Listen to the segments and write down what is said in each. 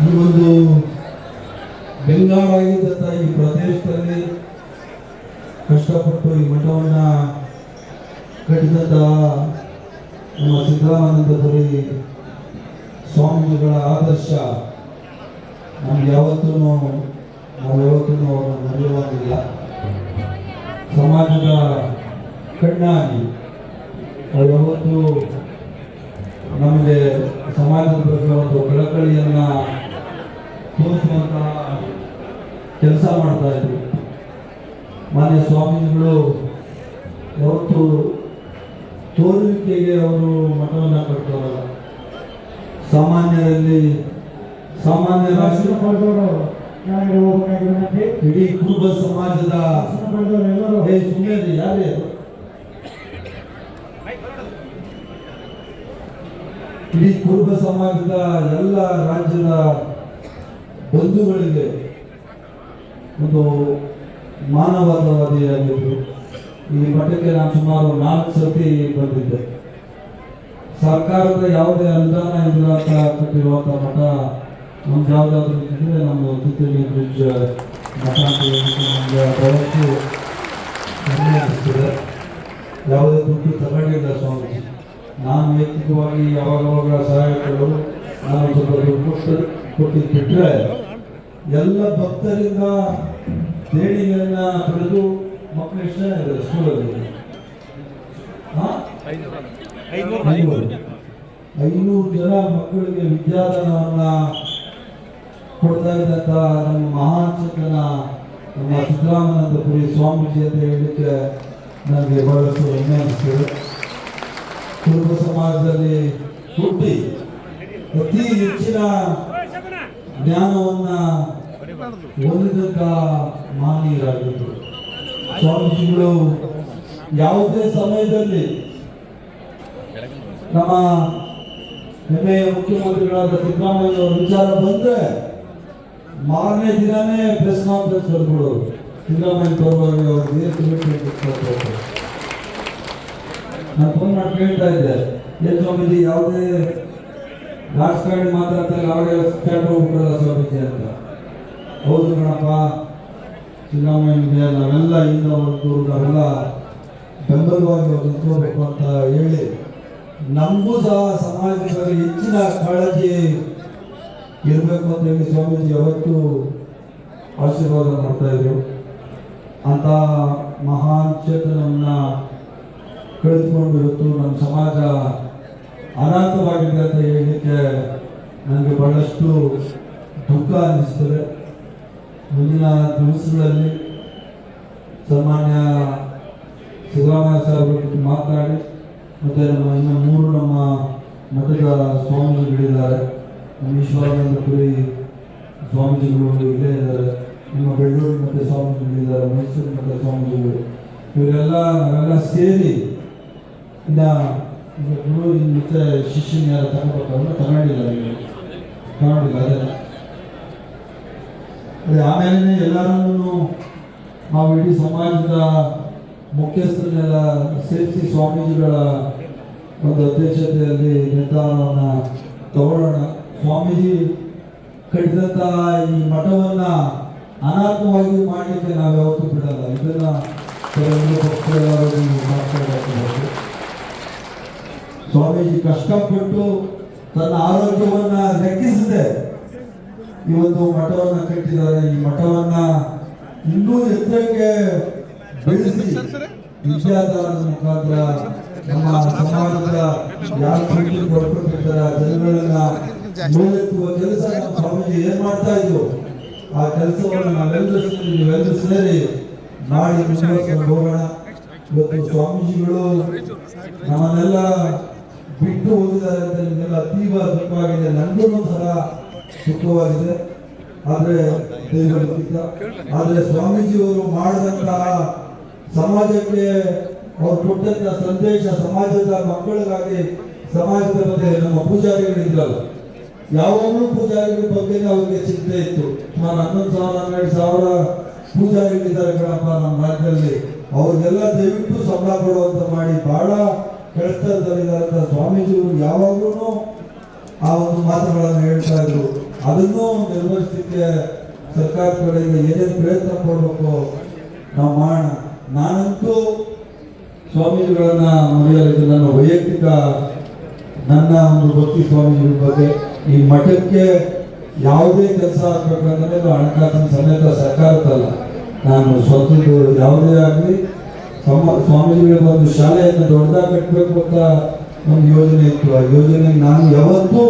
ಈ ಒಂದು ಬೆಂಗಾಡಾಗಿದ್ದಂಥ ಈ ಪ್ರದೇಶದಲ್ಲಿ ಕಷ್ಟಪಟ್ಟು ಈ ಮಠವನ್ನು ಕಟ್ಟಿದಂಥ ನಮ್ಮ ಸಿದ್ದರಾಮಾನಂದಪುರಿ ಸ್ವಾಮಿಗಳ ಆದರ್ಶ ನಮ್ಗೆ ಯಾವತ್ತೂ ನಾವು ಯಾವತ್ತೂ ಅವರನ್ನು ಮರೆಯುವಂತಿಲ್ಲ. ಸಮಾಜದ ಕಣ್ಣಾಗಿ ಅವ್ರು ಯಾವತ್ತೂ ನಮಗೆ ಸಮಾಜದ ಬಗ್ಗೆ ಒಂದು ಕಳಕಳಿಯನ್ನ ಕೆಲಸ ಮಾಡ್ತಾ ಇದ್ರು ಮಾನ್ಯ ಸ್ವಾಮೀಜಿಗಳು, ಯಾವತ್ತು ತೋರುವಿಕೆಗೆ ಅವರು ಮಠವನ್ನು ಕಟ್ಟೋರಲ್ಲ ಸಾಮಾನ್ಯರಲ್ಲಿ ಸಾಮಾನ್ಯ ರಾಷ್ಟ್ರ ಇಡೀ ಕುರುಬ ಸಮಾಜದ? ಇಡೀ ಕುರುಬ ಸಮಾಜದ ಎಲ್ಲ ರಾಜ್ಯದ ಬಂಧುಗಳಿಗೆ ಒಂದು ಮಾನವತಾವಾದಿಯಾಗಿದ್ದು, ಈ ಮಠಕ್ಕೆ ನಾನು ಸುಮಾರು ನಾಲ್ಕು ಸರ್ತಿ ಬಂದಿದ್ದೆ. ಸರ್ಕಾರದ ಯಾವುದೇ ಅನುದಾನ ಇಲ್ಲ ಅಂತ ಮಠ ನಮ್ದು ಯಾವುದಾದ್ರೂ ಇದ್ದರೆ ನಮ್ಮ ಕಿತ್ತೂರಿ ಬ್ರಿಡ್ಜ್ ಮಠ ಅಂತ ನಮಗೆ ಯಾವುದೇ ದುಡ್ಡು ತಗೊಂಡಿಲ್ಲ ಸ್ವಾಮೀಜಿ. ನಾನು ವೈಯಕ್ತಿಕವಾಗಿ ಯಾವಾಗವಾಗ ಸಹಾಯಕರು ನಾನು ಸ್ವಲ್ಪ ದುಡ್ಡು ಕೊಟ್ಟು ಕೊಟ್ಟಿದ್ದು ಬಿಟ್ಟರೆ ಎಲ್ಲ ಭಕ್ತರಿಂದ ದೇಣಿಗೆಯನ್ನ ಪಡೆದು ಮಕ್ಕಳು ಎಷ್ಟು ಸ್ಕೂಲಲ್ಲಿ ಐನೂರು. ಜನ ಮಕ್ಕಳಿಗೆ ವಿದ್ಯಾದಾನವನ್ನ ಕೊಡ್ತಾ ಇದ್ದಂತ ನಮ್ಮ ಮಹಾನ್ ಚೇತನ, ನಮ್ಮ ಸಿದ್ದರಾಮನಂದಪುರಿ ಸ್ವಾಮೀಜಿ ಅಂತ ಹೇಳಲಿಕ್ಕೆ ನನಗೆ ಬಹಳಷ್ಟು ಹೆಮ್ಮೆ ಅನಿಸ್ತದೆ ಕುರುಬ ಸಮಾಜದಲ್ಲಿ ಹುಟ್ಟಿ ಅತಿ ಹೆಚ್ಚಿನ ಜ್ಞಾನವನ್ನ ಹೊಂದಿದಂಥ ಮಾನೀಯರಾಗಿದ್ದರು. ಸ್ವಾಮೀಜಿಗಳು ಯಾವುದೇ ಸಮಯದಲ್ಲಿ ನಮ್ಮ ಹೆಮ್ಮೆಯ ಮುಖ್ಯಮಂತ್ರಿಗಳಾದ ಸಿದ್ದರಾಮಯ್ಯ ಅವರ ವಿಚಾರ ಬಂದ್ರೆ ಮಾರನೇ ದಿನನೇ ಪ್ರೆಸ್ ಕಾನ್ಫರೆನ್ಸ್ ಕರೆದ್ಬಿಡೋರು ಸಿದ್ದರಾಮಯ್ಯ ಪರವಾಗಿ ಅವರು ಏನು ನಾನು ಫೋನ್ ಮಾಡಿ ಕೇಳ್ತಾ ಇದ್ದೆ. ಎಲ್ಲಿ ಸ್ವಾಮೀಜಿ, ಯಾವುದೇ ರಾಜಕಾರಣಿ ಮಾತಾಡ್ತಾರೆ ಅವಾಗ ಸ್ಟ್ಯಾಂಡ್ ಹೋಗ್ಬಿಡಲ್ಲ ಸ್ವಾಮೀಜಿ ಅಂತ ಹೌದು ಕಣಪ್ಪ. ಸಿದ್ದರಾಮಯ್ಯ ನಾವೆಲ್ಲ ಇಂದ ಒಂದು ನಾವೆಲ್ಲ ಬೆಂಬಲವಾಗಿ ಅವ್ರು ನಿಂತ್ಕೋಬೇಕು ಅಂತ ಹೇಳಿ, ನಮಗೂ ಸಹ ಸಮಾಜದಲ್ಲಿ ಹೆಚ್ಚಿನ ಕಾಳಜಿ ಇರಬೇಕು ಅಂತ ಹೇಳಿ ಸ್ವಾಮೀಜಿ ಅವತ್ತು ಆಶೀರ್ವಾದ ಮಾಡ್ತಾ ಇದ್ರು. ಅಂತ ಮಹಾನ್ ಚೇತನವನ್ನು ಕಳೆದುಕೊಂಡು ಇವತ್ತು ನಮ್ಮ ಸಮಾಜ ಅನಾಥವಾಗಿದೆ ಅಂತ ಹೇಳಲಿಕ್ಕೆ ನನಗೆ ಬಹಳಷ್ಟು ದುಃಖ ಅನ್ನಿಸ್ತದೆ. ಮುಂದಿನ ದಿವಸಗಳಲ್ಲಿ ಸಾಮಾನ್ಯ ಸಿದ್ದರಾಮಯ್ಯ ಸಾಹೇಬ್ರ ಮಾತನಾಡಿ, ಮತ್ತು ನಮ್ಮ ಇನ್ನು ಮೂರು ನಮ್ಮ ಮಠದ ಸ್ವಾಮೀಜಿಗಳಿದ್ದಾರೆ. ನಮ್ಮ ಈಶ್ವರಾನಂದಪುರಿ ಸ್ವಾಮೀಜಿಗಳು ಇಲ್ಲೇ ಇದ್ದಾರೆ. ನಮ್ಮ ಬೆಳ್ಳೂರು ಮಠದ ಸ್ವಾಮೀಜಿಗಳಿದ್ದಾರೆ, ಮೈಸೂರು ಮತ್ತು ಸ್ವಾಮೀಜಿಗಳು. ಇವರೆಲ್ಲ ನಾವೆಲ್ಲ ಸೇರಿ ಇನ್ನ ಗುರು ಮತ್ತೆ ಶಿಷ್ಯನ ಯಾರು ತಗೋಬೇಕಂದ್ರೆ ತಗೊಂಡಿಲ್ಲ ತಗೊಂಡಿಲ್ಲ ಅದೇ ಅದೇ ಆಮೇಲೆ ಎಲ್ಲರನ್ನೂ ನಾವು ಇಡೀ ಸಮಾಜದ ಮುಖ್ಯಸ್ಥರನ್ನೆಲ್ಲ ಸೇರಿಸಿ ಸ್ವಾಮೀಜಿಗಳ ಒಂದು ಅಧ್ಯಕ್ಷತೆಯಲ್ಲಿ ನಿರ್ಧಾರವನ್ನು ತಗೊಳ್ಳೋಣ. ಸ್ವಾಮೀಜಿ ಕಟ್ಟಿದಂಥ ಈ ಮಠವನ್ನ ಅನಾತ್ಮವಾಗಿ ಮಾಡಲಿಕ್ಕೆ ನಾವು ಯಾವತ್ತೂ ಬಿಡಲ್ಲ. ಇದನ್ನ ಕೆಲವೊಂದು ಮಾತಾಡಬೇಕು ಸ್ವಾಮೀಜಿ ಕಷ್ಟಪಟ್ಟು ತನ್ನ ಆರೋಗ್ಯವನ್ನ ಲೆಕ್ಕಿಸದೆ ಈ ಒಂದು ಮಠವನ್ನ ಕಟ್ಟಿದ್ದಾರೆ. ಈ ಮಠವನ್ನ ಇನ್ನೂ ಎತ್ತರಕ್ಕೆ ಬೆಳೆಸಿ ವಿದ್ಯಾದಾನದ ಮುಖಾಂತರ ನಮ್ಮ ಸಮಾಜದ ಯಾತ್ರೆಗಳು ಪ್ರೀತಿ ಜನಗಳನ್ನ ಮೇಲೆತ್ತುವ ಕೆಲಸ ಸ್ವಾಮೀಜಿ ಏನ್ ಮಾಡ್ತಾ ಇದ್ರು? ಆ ಕೆಲಸವನ್ನು ನಾವೆಲ್ಲರೂ ನೀವೆಲ್ಲರೂ ಸೇರಿ ಮಾಡಿ ಮುಂದುವರೆಸಿಕೊಂಡು ಹೋಗೋಣ. ಇವತ್ತು ಸ್ವಾಮೀಜಿಗಳು ನಮ್ಮನ್ನೆಲ್ಲ ಬಿಟ್ಟು ಹೋಗಿದ್ದಾರೆ ಅಂತ ಅತೀವ ದುಃಖವಾಗಿದೆ. ನನಗೂ ಸಹ ದುಃಖವಾಗಿದೆ. ಆದರೆ ಆದ್ರೆ ಸ್ವಾಮೀಜಿಯವರು ಮಾಡಿದಂತಹ ಸಮಾಜಕ್ಕೆ ಅವ್ರು ಕೊಟ್ಟಂತ ಸಂದೇಶ ಸಮಾಜದ ಮಕ್ಕಳಿಗಾಗಿ, ಸಮಾಜದ ಬಗ್ಗೆ ನಮ್ಮ ಪೂಜಾರಿಗಳು ಇದ್ರಲ್ಲ ಯಾವಾಗಲೂ ಪೂಜಾರಿಗಳ ಬಗ್ಗೆ ಅವ್ರಿಗೆ ಚಿಂತೆ ಇತ್ತು. ಸುಮಾರು ಹನ್ನೊಂದು ಸಾವಿರ, ಹನ್ನೆರಡು ಸಾವಿರ ಪೂಜಾರಿಗಳಿದ್ದಾರೆ ಕಣಪ್ಪ ನಮ್ಮ ರಾಜ್ಯದಲ್ಲಿ. ಅವ್ರಿಗೆಲ್ಲ ದಯವಿಟ್ಟು ಸಂಬಳ ಕೊಡುವಂತ ಮಾಡಿ. ಬಹಳ ಕೆಳಸ್ತರದಲ್ಲಿದ್ದಾರೆ ಸ್ವಾಮೀಜಿಗಳು ಯಾವಾಗ್ಲೂ ಆ ಒಂದು ಮಾತುಗಳನ್ನು ಹೇಳ್ತಾ ಇದ್ರು. ಅದನ್ನು ನಿರ್ವಹಿಸಲಿಕ್ಕೆ ಸರ್ಕಾರ ಕಡೆಯಿಂದ ಏನೇನು ಪ್ರಯತ್ನ ಪಡಬೇಕು ನಾವು ಮಾಡೋಣ. ನಾನಂತೂ ಸ್ವಾಮೀಜಿಗಳನ್ನ ಮರೆಯಲಿದ್ದು ನನ್ನ ವೈಯಕ್ತಿಕ, ನನ್ನ ಒಂದು ಭಕ್ತಿ ಸ್ವಾಮೀಜಿಗಳ ಬಗ್ಗೆ ಈ ಮಠಕ್ಕೆ ಯಾವುದೇ ಕೆಲಸ ಆಗ್ಬೇಕಂದ್ರೆ ಹಣಕಾಸಿನ ಸಮೇತ ಸರ್ಕಾರದಲ್ಲ ನಾನು ಸ್ವಂತದ್ದು ಯಾವುದೇ ಆಗಲಿ ಸಮ ಸ್ವಾಮೀಜಿಗಳಿಗೆ ಒಂದು ಶಾಲೆಯನ್ನು ದೊಡ್ಡದಾಗಿ ಕಟ್ಟಬೇಕು ಅಂತ ಒಂದು ಯೋಜನೆ ಇತ್ತು. ಆ ಯೋಜನೆ ನಾನು ಯಾವತ್ತೂ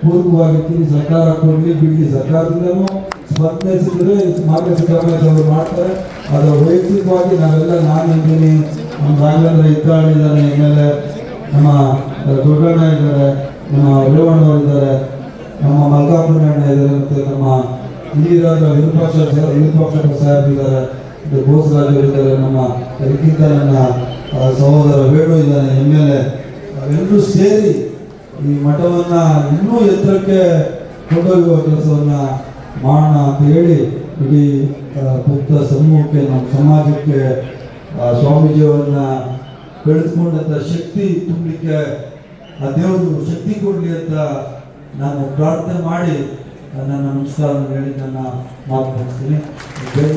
ಪೂರ್ವಕವಾಗಿರ್ತೀನಿ ಸರ್ಕಾರ ಕೊಡಲಿ ಬಿಡಲಿ ಸರ್ಕಾರದಿಂದನೂ ಸಿಕ್ಕಿದ್ರೆ ಮಾರ್ಗ ಸಿದ್ದರಾಮಯ್ಯ ಅವರು ಮಾಡ್ತಾರೆ. ಅದರ ವೈಯಕ್ತಿಕವಾಗಿ ನಾವೆಲ್ಲ ನಾನು ಇದ್ದೀನಿ ನಮ್ಮ ರಾಘವೇಂದ್ರ ಇದ್ದಾಳೆ ಇದ್ದಾನೆ ಆಮೇಲೆ ನಮ್ಮ ದೊಡ್ಡಣ್ಣ ಇದ್ದಾರೆ, ನಮ್ಮ ರೇವಣ್ಣವರು ಇದ್ದಾರೆ, ನಮ್ಮ ಮಲ್ಕಾಪುರ ಅಣ್ಣ ಇದ್ದಾರೆ, ಮತ್ತು ನಮ್ಮ ಇಲ್ಲಿರೋ ವಿರೂಪಾಕ್ಷ ವಿರೂಪಾಕ್ಷ ಸಾಹೇಬ್ ಇದ್ದಾರೆ. ಬೋಸರಾಜ್ ನಮ್ಮ ಅದಕ್ಕಿಂತ ನನ್ನ ಸಹೋದರ ವೇಣು ಇದ್ದಾನೆ ಎಂ ಎಲ್ ಎಲ್ಲರೂ ಸೇರಿ ಈ ಮಠವನ್ನ ಇನ್ನೂ ಎತ್ತರಕ್ಕೆ ಕೊಂಡೊಯ್ಯುವ ಕೆಲಸವನ್ನ ಮಾಡೋಣ ಅಂತ ಹೇಳಿ ಇಡೀ ಗುಪ್ತ ಸಮೂಹಕ್ಕೆ, ನಮ್ಮ ಸಮಾಜಕ್ಕೆ ಸ್ವಾಮೀಜಿಯವರನ್ನ ಬೆಳೆಸ್ಕೊಂಡಂತ ಶಕ್ತಿ ತುಂಬಲಿಕ್ಕೆ, ಆ ದೇವರು ಶಕ್ತಿ ಕೊಡಲಿ ಅಂತ ನಾನು ಪ್ರಾರ್ಥನೆ ಮಾಡಿ ನನ್ನ ನಮಸ್ಕಾರ ಹೇಳಿ ನನ್ನ ಮಾತು ಮುಗಿಸ್ತೀನಿ. ಜೈ